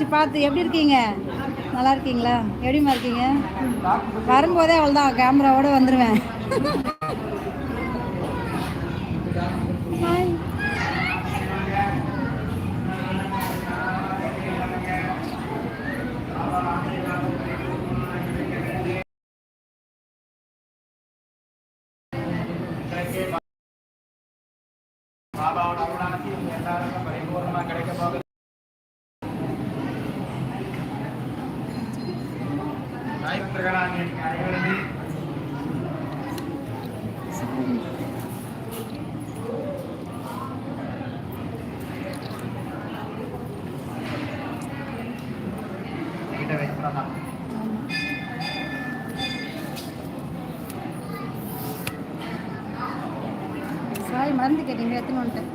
பார்த்து எப்படி இருக்கீங்க? நல்லா இருக்கீங்களா? எப்படிம்மா இருக்கீங்க? வரும்போதே அவ்வளோதான் கேமராவோட வந்துடுவேன் ஹாய் பாபாவோட அருளாசி உங்க எல்லாருக்கும் பரிபூர்ணமா கிடைக்க போகுது தாய் பக்தர்களாக நீங்க அனைவருமே வைக்கலாம் சாரி மறந்து கேட்டீங்க எத்தனை வந்துட்டேன்?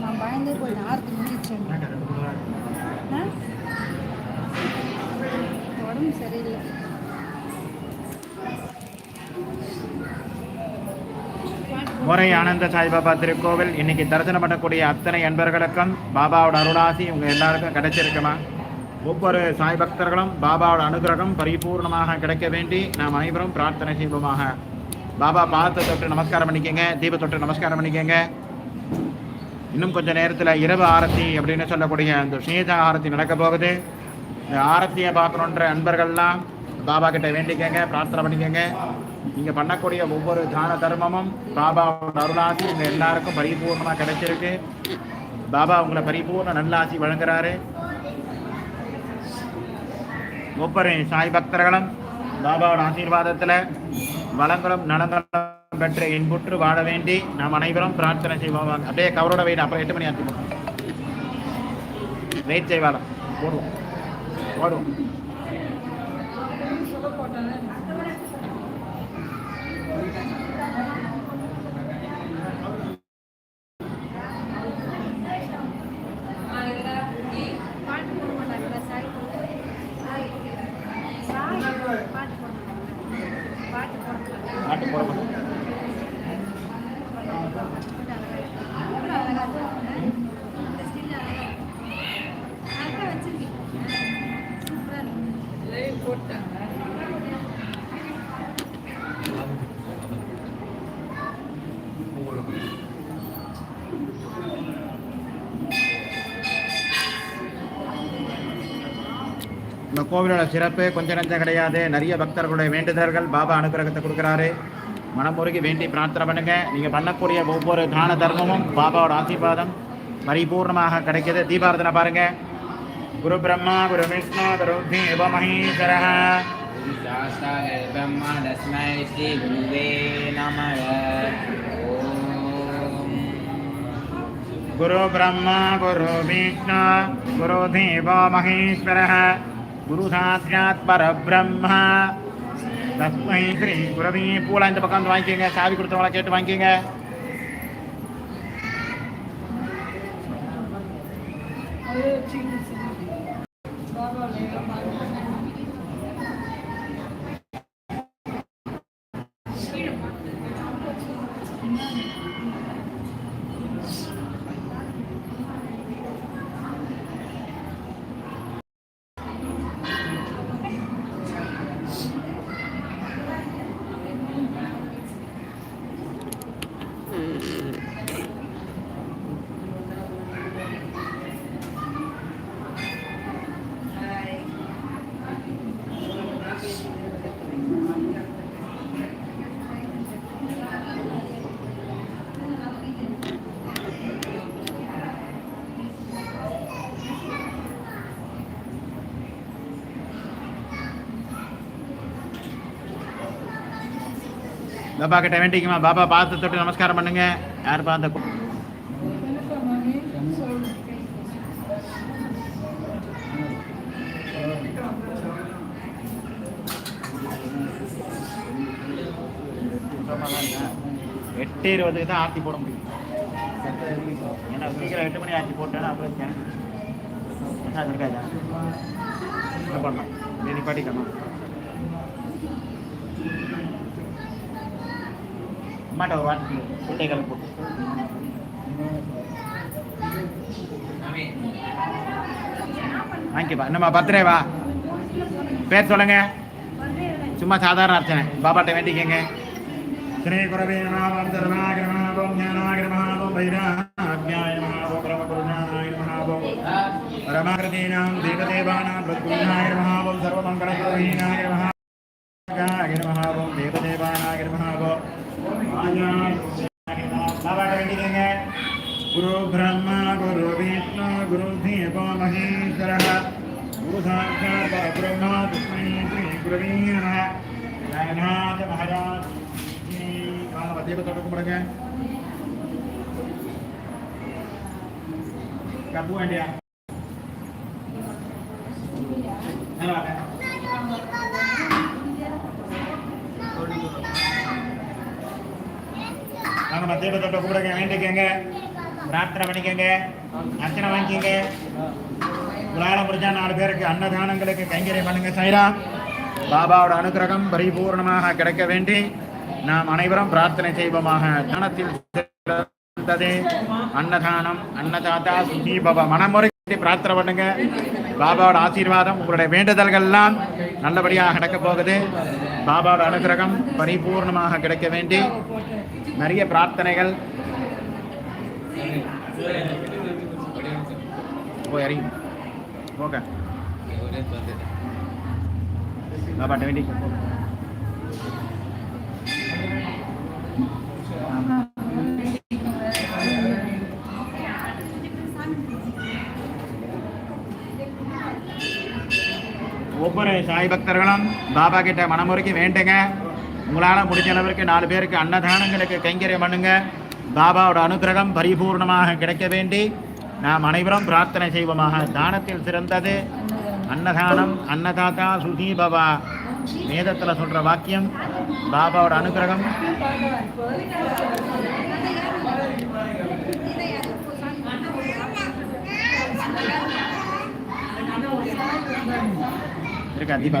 நான் பயந்தே போயிட்டேன். ஆறுக்கு முடிச்சேன்? உடம்பு சரியில்லை. முறை ஆனந்த சாய்பாபா திருக்கோவில். இன்னைக்கு தரிசனம் பண்ணக்கூடிய அத்தனை அன்பர்களுக்கும் பாபாவோட அருளாசி உங்க எல்லாருக்கும் கிடைச்சிருக்குமா? ஒவ்வொரு சாய் பக்தர்களும் பாபாவோட அனுகிரகம் பரிபூர்ணமாக கிடைக்க வேண்டி நாம் அனைவரும் பிரார்த்தனை செய்வோமாக. பாபா பாதத்தை தொட்டு நமஸ்காரம் பண்ணிக்கோங்க தீப தொட்டு நமஸ்காரம் பண்ணிக்கோங்க. இன்னும் கொஞ்ச நேரத்தில் இரவு ஆரத்தி அப்படின்னு சொல்லக்கூடிய அந்த ஸ்னேக ஆரத்தி நடக்க போகுது. இந்த ஆரத்தியை பார்க்கணுன்ற அன்பர்கள்லாம் பாபா கிட்ட வேண்டிக்கங்க பிரார்த்தனை பண்ணிக்கங்க. நீங்க பண்ணக்கூடிய ஒவ்வொரு தான தர்மமும் பாபாவோட அருளாசி உங்க எல்லாருக்கும் பரிபூர்ணமா கிடைச்சிருக்கு. பாபா உங்களை பரிபூர்ண நல்லாசி வழங்குறாரு. ஒவ்வொரு சாய் பக்தர்களும் பாபாவோட ஆசீர்வாதத்துல வளங்களும் நலங்களும் பெற்ற இன்புற்று வாழ வேண்டி நாம் அனைவரும் பிரார்த்தனை செய்வோம். அப்படியே கவரோட வெயிட் அப்புறம் எட்டு மணி ஆச்சு வெயிட் செய்வாங்க போடுவோம். போடுவோம். இருக்கு. இந்த கோவிலோட சிறப்பு கொஞ்ச நஞ்சம் கிடையாது நிறைய பக்தர்களுடைய வேண்டுதல்கள் பாபா அனுகிரகத்தை கொடுக்குறாரு மனமுருகி வேண்டி பிரார்த்தனை பண்ணுங்க நீங்க பண்ணக்கூடிய ஒவ்வொரு தான தர்மமும் பாபாவோட ஆசீர்வாதம் பரிபூர்ணமாக கிடைக்குது தீபாரதனை பாருங்க குரு பிரம்மா குரு விஷ்ணு குரு தேவ மகேஸ்வர शास्त्राय ब्रह्मा तस्मै श्रीगुरुवे नमः ॐ குரு பிரம்மா குரு விஷ்ணு குரு தேவ மகேஸ்வர குரு சாட்சாத் பரபிரம்ம தஸ்மை ஸ்ரீ குரவி பூலா இந்த பக்கம் வந்து வாங்கிக்கோங்க. சாவி கொடுத்தவங்கள கேட்டு வாங்கிக்கோங்க. பாபா கிட்ட வேண்டிக்குமா? பாபா பார்த்து தொட்டு நமஸ்காரம் பண்ணுங்க. யார் பார்த்த எட்டு இருபதுக்கு தான் ஆர்த்தி போட முடியும். ஏன்னா சீக்கிரம் எட்டு மணி ஆர்த்தி போட்டேன்னா அப்புறம் எனக்கு இருக்காதா என்ன பண்ணலாம் அம்மாட்ட ஒரு வாட்டி குட்டை கலப்பு வாங்கிப்பா வாங்கிக்கப்பா என்னம்மா பர்த்டே வா பேர் சொல்லுங்க சும்மா சாதாரண அர்ச்சனை பாபாட்ட வேண்டிக்கங்க ஸ்ரீ குரவே நமः சரணாய நமः பரமாகிருதீனாம் தேவதேவானாம் பிரத்குணாய சர்வமங்களகுருவீனாய நமः ாய நமः ஓம் தேவதேவானாய நமः ஓம் மாயாய நமः பாபாட்ட வேண்டிக்கங்க குரு பிரம்மா குரு விஷ்ணு குரு நாங்கள் மத்திய பத்தோட்ட கூப்பிடுங்க வேண்டிக்கங்க. பிரார்த்தனை பண்ணிக்கங்க அர்ச்சனை வாங்கிக்கங்க. உங்களால முடிஞ்சா நாலு பேருக்கு அன்னதானங்களுக்கு கைங்கரை பண்ணுங்க சைரா. பாபாவோட அனுகிரகம் பரிபூர்ணமாக கிடைக்க வேண்டி நாம் அனைவரும் பிரார்த்தனை செய்வோமாக. தானத்தில் சிறந்ததே. அன்னதானம் அன்னதாதா சுகி பவ மனமுறை பிரார்த்தனை பண்ணுங்க. பாபாவோட ஆசீர்வாதம் உங்களுடைய வேண்டுதல்கள் எல்லாம் நல்லபடியாக நடக்க போகுது. பாபாவோட அனுகிரகம் பரிபூர்ணமாக கிடைக்க வேண்டி நிறைய பிரார்த்தனைகள். போய் இறங்கி. ஓகே. பாபாட்ட வேண்டி. ஒவ்வொரு சாய் பக்தர்களும் பாபா கிட்ட மனமுறைக்கு வேண்டுங்க. உங்களால் முடிஞ்ச அளவிற்கு நாலு பேருக்கு அன்னதானங்களுக்கு கைங்கரியம் பண்ணுங்க. பாபாவோட அனுகிரகம் பரிபூர்ணமாக கிடைக்க வேண்டி நாம் அனைவரும் பிரார்த்தனை செய்வோமாக. தானத்தில் சிறந்தது. அன்னதானம் அன்னதாத்தா சுகி பவா. வேதத்தில் சொல்கிற வாக்கியம் பாபாவோட அனுகிரகம். இருக்கா தீபா?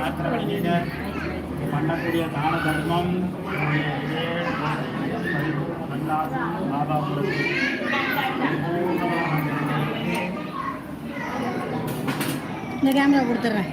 வேண்டிக்கங்க பிரார்த்தனை பண்ணக்கூடிய தான தர்மம் பாபா இந்த கேமரா கொடுத்துட்றேன்.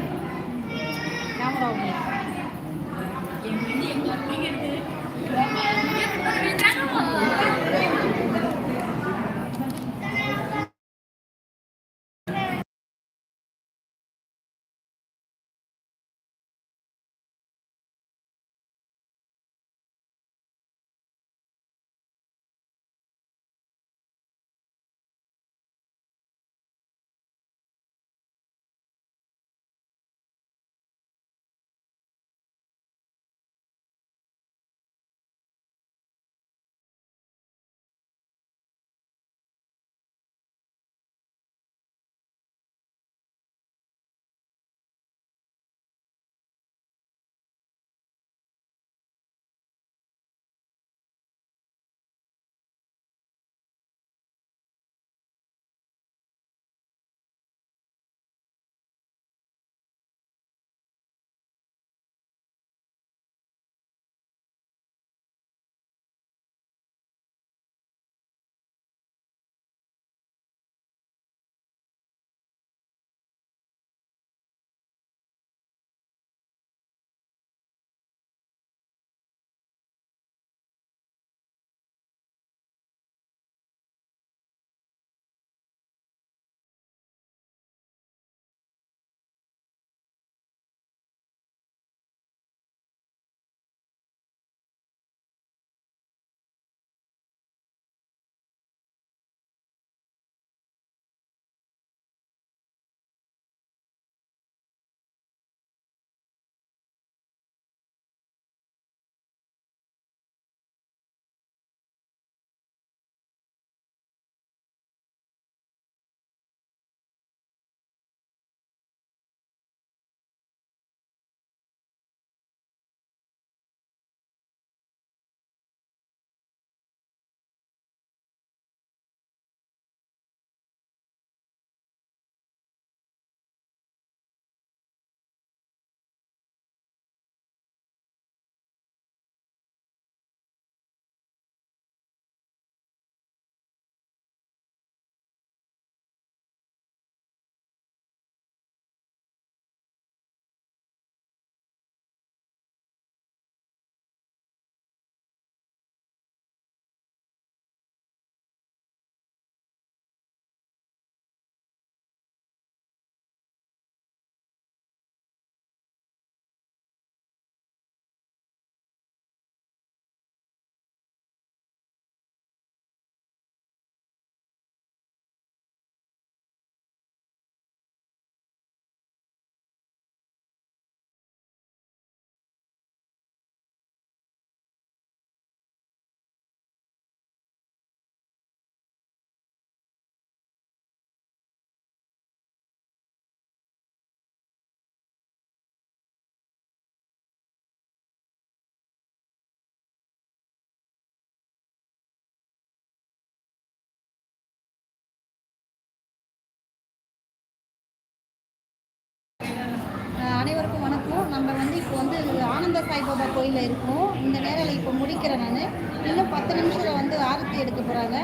இப்போ வந்து ஆனந்த சாய்பாபா கோயிலில் இருக்கும். இந்த நேரில் இப்போ முடிக்கிறேன் நான். இன்னும் பத்து நிமிஷத்தில் வந்து ஆரத்தி எடுக்க போகிறாங்க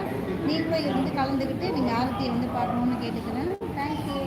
நீங்களும் இருந்து கலந்துக்கிட்டு நீங்கள் ஆரத்தியை வந்து பார்க்கணுன்னு கேட்டுக்கிறேன். தேங்க்யூ